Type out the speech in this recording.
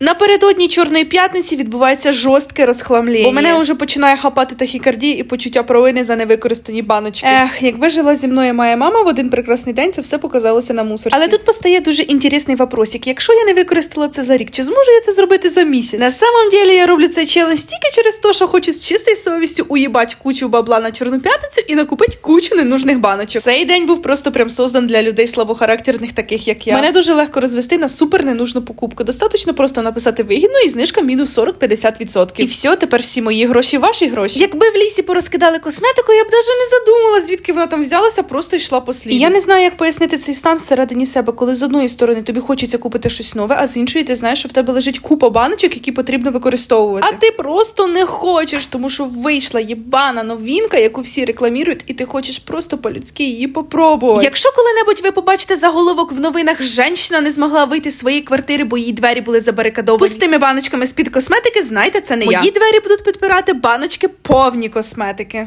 Напередодні чорної п'ятниці відбувається жорстке розхламлення. Бо мене вже починає хапати тахікардія і почуття провини за невикористані баночки. Ех, якби жила зі мною моя мама в один прекрасний день, це все показалося на мусорці. Але тут постає дуже інтересний вопросик. Якщо я не використала це за рік, чи зможу я це зробити за місяць? На самом деле я роблю цей челендж тільки через те, що хочу з чистою совістю уїбать кучу бабла на чорну п'ятницю і накупити кучу ненужних баночок. Цей день був просто прям создан для людей слабохарактерних, таких як я. Мене дуже легко розвести на супер ненужну покупку. Достаточно просто написати вигідно і знижка мінус 40-50%. І все, тепер всі мої гроші ваші гроші. Якби в лісі порозкидали косметику, я б навіть не задумала, звідки вона там взялася, просто йшла по сліду. І я не знаю, як пояснити цей стан всередині себе, коли з одної сторони тобі хочеться купити щось нове, а з іншої ти знаєш, що в тебе лежить купа баночок, які потрібно використовувати. А ти просто не хочеш, тому що вийшла єбана новинка, яку всі рекламують, і ти хочеш просто по-людськи її попробувати. Якщо коли-небудь ви побачите заголовок в новинах, женщина не змогла вийти з своєї квартири, бо її двері були забарикадовані. Пустими баночками з-під косметики, знайте, це не я. Мої двері будуть підпирати баночки повні косметики.